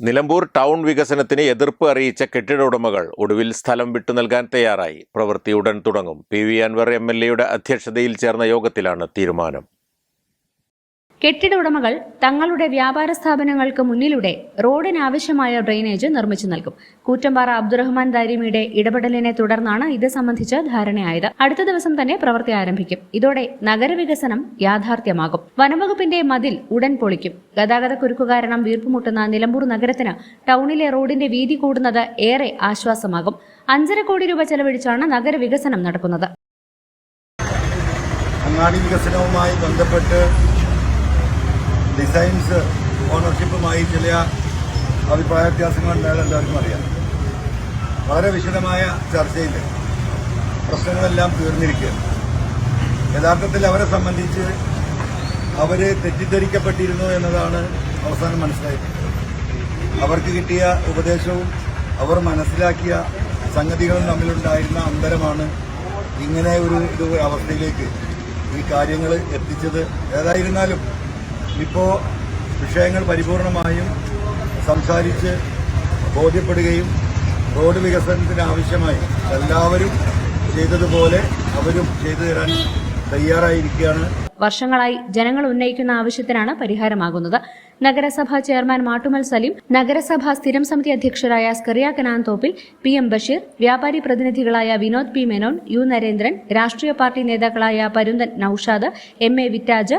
Nilambur town വികസനത്തിന് എതിർപ്പ് അറിയിച്ച കെട്ടിട ഉടമകൾ ഒടുവിൽ സ്ഥലം വിട്ടു നൽകാൻ തയ്യാറായി. പ്രവൃത്തി ഉടൻ തുടങ്ങും. P V Anvar M L എയുടെ അധ്യക്ഷതയിൽ ചേർന്ന യോഗത്തിലാണ് തീരുമാനം. കെട്ടിട ഉടമകൾ തങ്ങളുടെ വ്യാപാര സ്ഥാപനങ്ങൾക്ക് മുന്നിലൂടെ റോഡിനാവശ്യമായ ഡ്രെയിനേജ് നിർമ്മിച്ചു നൽകും. കൂറ്റമ്പാറ അബ്ദുറഹ്മാൻ ദാരിമിയുടെ ഇടപെടലിനെ തുടർന്നാണ് ഇത് സംബന്ധിച്ച് ധാരണയായത്. അടുത്ത ദിവസം തന്നെ പ്രവൃത്തി ആരംഭിക്കും. ഇതോടെ നഗരവികസനം യാഥാർത്ഥ്യമാകും. വനംവകുപ്പിന്റെ മതിൽ ഉടൻ പൊളിക്കും. ഗതാഗതക്കുരുക്കു കാരണം വീർപ്പുമുട്ടുന്ന നിലമ്പൂർ നഗരത്തിന് ടൗണിലെ റോഡിന്റെ വീതി കൂടുന്നത് ഏറെ ആശ്വാസമാകും. അഞ്ചര കോടി രൂപ ചെലവഴിച്ചാണ് നഗരവികസനം നടക്കുന്നത്. അങ്ങാടി വികസനവുമായി ബന്ധപ്പെട്ട് ഡിസൈൻസ് ഓണർഷിപ്പുമായി ചില അഭിപ്രായ വ്യത്യാസങ്ങളുണ്ടായത് എല്ലാവർക്കും അറിയാം. വളരെ വിശദമായ ചർച്ചയിൽ പ്രശ്നങ്ങളെല്ലാം തീർന്നിരിക്കുകയാണ്. യഥാർത്ഥത്തിൽ അവരെ സംബന്ധിച്ച് അവർ തെറ്റിദ്ധരിക്കപ്പെട്ടിരുന്നു എന്നതാണ് അവസാനം മനസ്സിലായത് അവർക്ക് കിട്ടിയ ഉപദേശവും അവർ മനസ്സിലാക്കിയ സംഗതികളും തമ്മിലുണ്ടായിരുന്ന അന്തരമാണ് ഇങ്ങനെ ഒരു ഇത് അവസ്ഥയിലേക്ക് ഈ കാര്യങ്ങൾ എത്തിച്ചത്. ഏതായിരുന്നാലും ഇപ്പോൾ വിഷയങ്ങൾ പരിപൂർണമായും സംസാരിച്ച് ബോധ്യപ്പെടുകയും റോഡ് വികസനത്തിന് ആവശ്യമായി എല്ലാവരും ചെയ്തതുപോലെ അവരും ചെയ്തു തരാൻ തയ്യാറായിരിക്കുകയാണ്. വർഷങ്ങളായി ജനങ്ങൾ ഉന്നയിക്കുന്ന ആവശ്യത്തിനാണ് പരിഹാരമാകുന്നത്. നഗരസഭാ ചെയർമാൻ മാട്ടുമൽ സലീം നഗരസഭാ സ്ഥിരം സമിതി അധ്യക്ഷരായ സ്കറിയ കനാൻ തോപ്പിൽ പി എം ബഷീർ വ്യാപാരി പ്രതിനിധികളായ വിനോദ് പി മേനോൻ യു നരേന്ദ്രൻ രാഷ്ട്രീയ പാർട്ടി നേതാക്കളായ Parunthan Noushad M A Vittaj